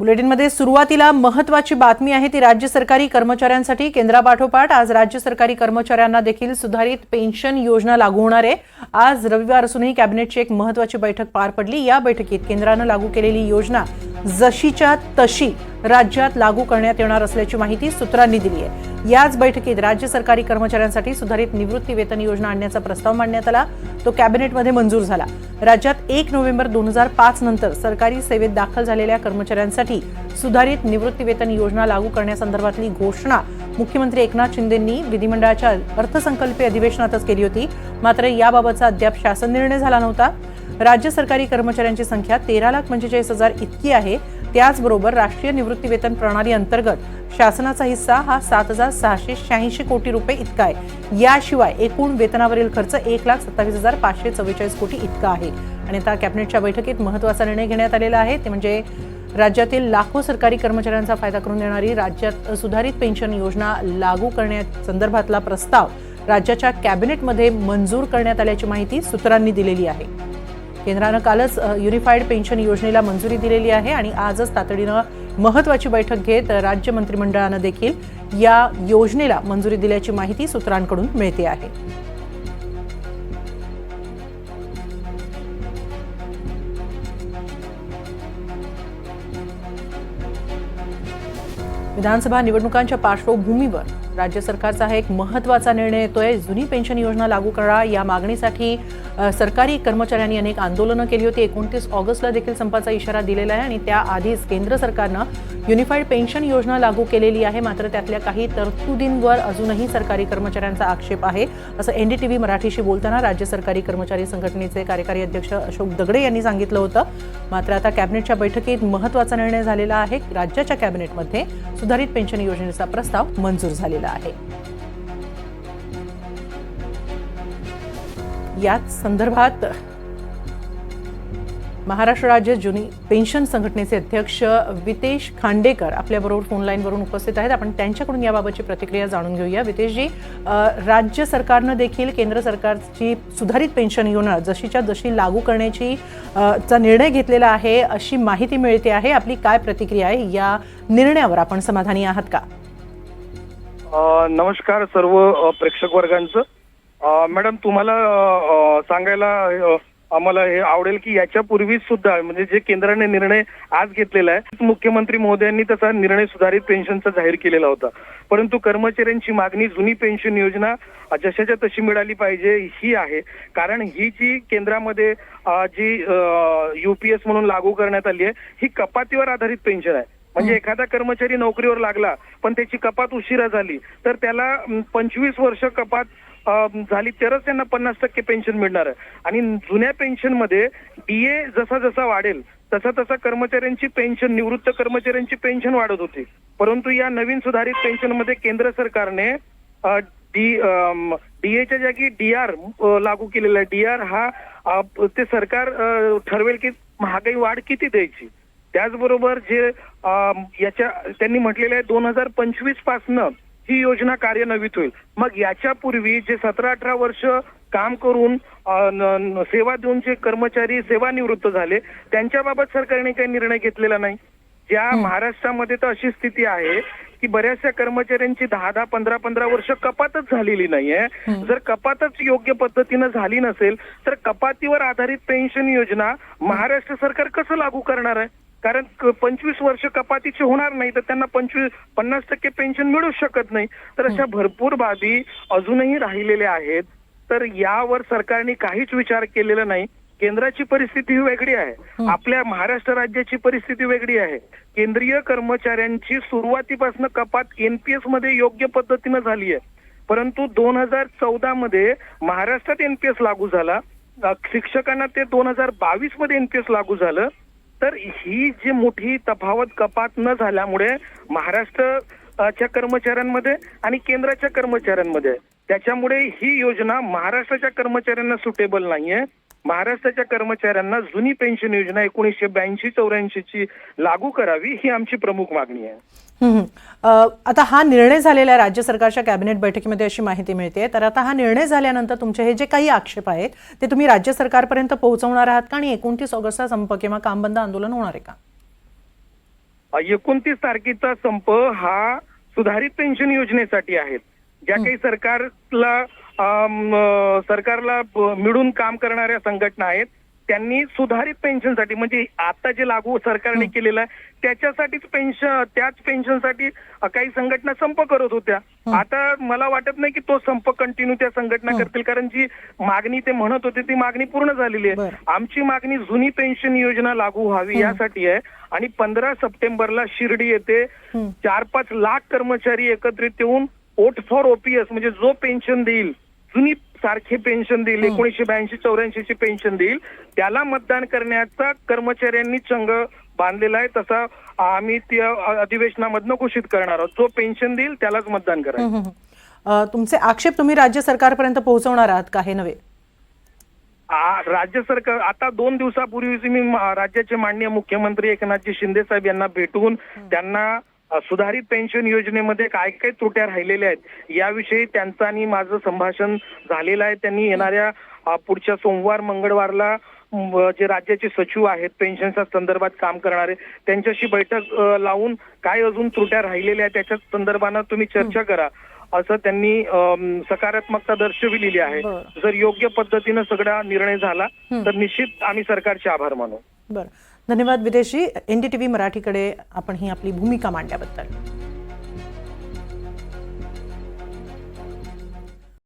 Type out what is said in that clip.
बुलेटिनमध्ये सुरुवातीला महत्वाची बातमी आहे ती राज्य सरकारी कर्मचाऱ्यांसाठी. केंद्रापाठोपाठ आज राज्य सरकारी कर्मचाऱ्यांना देखील सुधारित पेन्शन योजना लागू होणार आहे. आज रविवार असूनही कॅबिनेटची एक महत्वाची बैठक पार पडली. या बैठकीत केंद्रानं लागू केलेली योजना जशीच्या तशी राज्यात लागू करण्यात येणार असल्याची माहिती सूत्रांनी दिली आहे. याच बैठकीत राज्य सरकारी कर्मचाऱ्यांसाठी सुधारित निवृत्ती वेतन योजना आणण्याचा प्रस्ताव मांडण्यात आला. तो कॅबिनेटमध्ये मंजूर झाला. राज्यात एक नोव्हेंबर दोन हजार पाच नंतर सरकारी सेवेत दाखल झालेल्या कर्मचाऱ्यांसाठी सुधारित निवृत्ती वेतन योजना लागू करण्यासंदर्भातली घोषणा मुख्यमंत्री एकनाथ शिंदेंनी विधिमंडळाच्या अर्थसंकल्पीय अधिवेशनातच केली होती. मात्र याबाबतचा अद्याप शासन निर्णय झाला नव्हता. राज्य सरकारी कर्मचाऱ्यांची संख्या तेरा लाख पंचेचाळीस हजार इतकी आहे. त्याचबरोबर राष्ट्रीय निवृत्ती वेतन प्रणाली अंतर्गत शासनाचा हिस्सा हा सात हजार सहाशे शहाऐंशी कोटी रुपये इतका आहे. याशिवाय एकूण वेतनावरील खर्च एक लाख सत्तावीस हजार पाचशे चव्वेचाळीस कोटी इतका आहे. आणि आता कॅबिनेटच्या बैठकीत महत्त्वाचा निर्णय घेण्यात आलेला आहे. ते म्हणजे राज्यातील लाखो सरकारी कर्मचाऱ्यांचा फायदा करून देणारी राज्यात सुधारित पेन्शन योजना लागू करण्यासंदर्भातला प्रस्ताव राज्याच्या कॅबिनेटमध्ये मंजूर करण्यात आल्याची माहिती सूत्रांनी दिलेली आहे. केंद्रानं कालच युनिफाईड पेन्शन योजनेला मंजुरी दिलेली आहे आणि आजच तातडीनं महत्वाची बैठक घेत राज्य मंत्रिमंडळानं देखील या योजनेला मंजुरी दिल्याची माहिती सूत्रांकडून मिळते आहे. विधानसभा निवडणुकांच्या पार्श्वभूमीवर राज्य सरकारचा हा एक महत्त्वाचा निर्णय येतोय. जुनी पेन्शन योजना लागू करा. या मागणीसाठी सरकारी कर्मचाऱ्यांनी अनेक आंदोलनं केली होती. एकोणतीस ऑगस्टला देखील संपाचा इशारा दिलेला आहे आणि त्याआधीच केंद्र सरकारनं युनिफाईड पेन्शन योजना लागू केलेली आहे. मात्र त्यातल्या काही तरतुदींवर अजूनही सरकारी कर्मचाऱ्यांचा आक्षेप आहे असं एनडीटीव्ही मराठीशी बोलताना राज्य सरकारी कर्मचारी संघटनेचे कार्यकारी अध्यक्ष अशोक दगडे यांनी सांगितलं होतं. मात्र आता कॅबिनेटच्या बैठकीत महत्त्वाचा निर्णय झालेला आहे. राज्याच्या कॅबिनेटमध्ये सुधारित पेन्शन योजनेचा प्रस्ताव मंजूर झालेला आहे. याच संदर्भात महाराष्ट्र राज्य जुनी पेन्शन संघटनेचे अध्यक्ष वितेश खांडेकर आपल्याबरोबर फोन लाईनवरून उपस्थित आहेत. आपण त्यांच्याकडून याबाबतची प्रतिक्रिया जाणून घेऊया. वितेशजी राज्य सरकारनं देखील केंद्र सरकारची सुधारित पेन्शन योजना जशीच्या जशी लागू करण्याची चा निर्णय घेतलेला आहे अशी माहिती मिळते आहे. आपली काय प्रतिक्रिया आहे या निर्णयावर आपण समाधानी आहात का? नमस्कार सर्व प्रेक्षक वर्गांचं. मॅडम तुम्हाला सांगायला आम्हाला हे आवडेल की याच्यापूर्वी सुद्धा म्हणजे जे केंद्राने निर्णय आज घेतलेला आहे मुख्यमंत्री महोदयांनी तसा निर्णय सुधारित पेन्शनचा जाहीर केलेला होता. परंतु कर्मचाऱ्यांची मागणी जुनी पेन्शन योजना जशाच्या तशी मिळाली पाहिजे ही आहे. कारण ही जी केंद्रामध्ये जी युपीएस म्हणून लागू करण्यात आली आहे ही कपातीवर आधारित पेन्शन आहे. म्हणजे एखादा कर्मचारी नोकरीवर लागला पण त्याची कपात उशिरा झाली तर त्याला पंचवीस वर्ष कपात झाली तरच त्यांना पन्नास टक्के पेन्शन मिळणार आहे. आणि जुन्या पेन्शनमध्ये डीए जसा जसा वाढेल तसा तसा कर्मचाऱ्यांची पेन्शन निवृत्त कर्मचाऱ्यांची पेन्शन वाढत होती. परंतु या नवीन सुधारित पेन्शनमध्ये केंद्र सरकारने डी डीएच्या जागी डीआर लागू केलेला आहे. डीआर हा ते सरकार ठरवेल की महागाई वाढ किती द्यायची. त्याचबरोबर जे याच्या त्यांनी म्हटलेलं आहे दोन हजार पंचवीस पासनं ही योजना कार्यान्वित होईल. मग याच्यापूर्वी जे सतरा अठरा वर्ष काम करून सेवा देऊन जे कर्मचारी सेवानिवृत्त झाले त्यांच्याबाबत सरकारने काही निर्णय घेतलेला नाही. ज्या महाराष्ट्रामध्ये तर अशी स्थिती आहे की बऱ्याचशा कर्मचाऱ्यांची दहा दहा पंधरा पंधरा वर्ष कपातच झालेली नाहीये. जर कपातच योग्य पद्धतीनं झाली नसेल तर कपातीवर आधारित पेन्शन योजना महाराष्ट्र सरकार कसं लागू करणार आहे? कारण पंचवीस वर्ष कपातीचे होणार नाही तर त्यांना पंचवीस पन्नास टक्के पेन्शन मिळू शकत नाही. तर अशा भरपूर बाबी अजूनही राहिलेल्या आहेत. तर यावर सरकारने काहीच विचार केलेला नाही. केंद्राची परिस्थिती ही वेगळी आहे. आपल्या महाराष्ट्र राज्याची परिस्थिती वेगळी आहे. केंद्रीय कर्मचाऱ्यांची सुरुवातीपासून कपात एनपीएसमध्ये योग्य पद्धतीनं झाली आहे. परंतु दोन हजार चौदा मध्ये महाराष्ट्रात एनपीएस लागू झाला. शिक्षकांना ते दोन हजार बावीसमध्ये एनपीएस लागू झालं. तर ही जी मोठी तफावत कपात न झाल्यामुळे महाराष्ट्राच्या कर्मचाऱ्यांमध्ये आणि केंद्राच्या कर्मचाऱ्यांमध्ये त्याच्यामुळे ही योजना महाराष्ट्राच्या कर्मचाऱ्यांना सुटेबल नाहीये. महाराष्ट्राच्या कर्मचाऱ्यांना जुनी पेन्शन योजना एकोणीसशे ब्याऐंशी चौऱ्याऐंशी ची लागू करावी ही आमची प्रमुख मागणी आहे. आता हा निर्णय झालेला आहे राज्य सरकारच्या कॅबिनेट बैठकीमध्ये अशी माहिती मिळते. तर आता हा निर्णय झाल्यानंतर तुमचे हे जे काही आक्षेप आहेत ते तुम्ही राज्य सरकारपर्यंत पोहोचवणार आहात का आणि एकोणतीस ऑगस्टला संप किंवा कामबंद आंदोलन होणार आहे का? एकोणतीस तारखेचा संप हा सुधारित पेन्शन योजनेसाठी आहेत ज्या काही सरकारला सरकारला मिळून काम करणाऱ्या संघटना आहेत त्यांनी सुधारित पेन्शनसाठी म्हणजे आता जे लागू सरकारने केलेलं आहे त्याच्यासाठीच पेन्शन त्याच पेन्शनसाठी काही संघटना संप करत होत्या. आता मला वाटत नाही की तो संप कंटिन्यू त्या संघटना करतील कारण जी मागणी ते म्हणत होते ती मागणी पूर्ण झालेली आहे. आमची मागणी जुनी पेन्शन योजना लागू व्हावी यासाठी आहे. आणि पंधरा सप्टेंबरला शिर्डी येथे चार पाच लाख कर्मचारी एकत्रित येऊन ओट फॉर ओपीएस म्हणजे जो पेन्शन देईल जुनी सारखे पेन्शन देईल एकोणीशे ब्याऐंशी चौऱ्याऐंशी ची पेन्शन देईल. त्याला मतदान करण्याचा कर्मचाऱ्यांनी चंग बांधलेला आहे. तसा आम्ही त्या अधिवेशनामधनं घोषित करणार आहोत. जो पेन्शन देईल त्यालाच मतदान करायचं. अ, तुमचे आक्षेप तुम्ही राज्य सरकारपर्यंत पोहोचवणार आहात का? हे नव्हे. राज्य सरकार आता दोन दिवसापूर्वीच मी राज्याचे माननीय मुख्यमंत्री एकनाथजी शिंदे साहेब यांना भेटून त्यांना सुधारित पेन्शन योजनेमध्ये काय काय त्रुट्या राहिलेल्या आहेत याविषयी त्यांचं आणि माझं संभाषण झालेलं आहे. त्यांनी येणाऱ्या पुढच्या सोमवार मंगळवारला जे राज्याचे सचिव आहेत पेन्शनच्या संदर्भात काम करणारे त्यांच्याशी बैठक लावून काय अजून त्रुट्या राहिलेल्या आहेत त्याच्या संदर्भानं तुम्ही चर्चा करा असं त्यांनी सकारात्मकता दर्शविलेली आहे. जर योग्य पद्धतीनं सगळा निर्णय झाला तर निश्चित आम्ही सरकारचे आभार मानू. बरं. धन्यवाद विदेशी. एन डी टी व्ही मराठीकडे आपण ही आपली भूमिका मांडल्याबद्दल.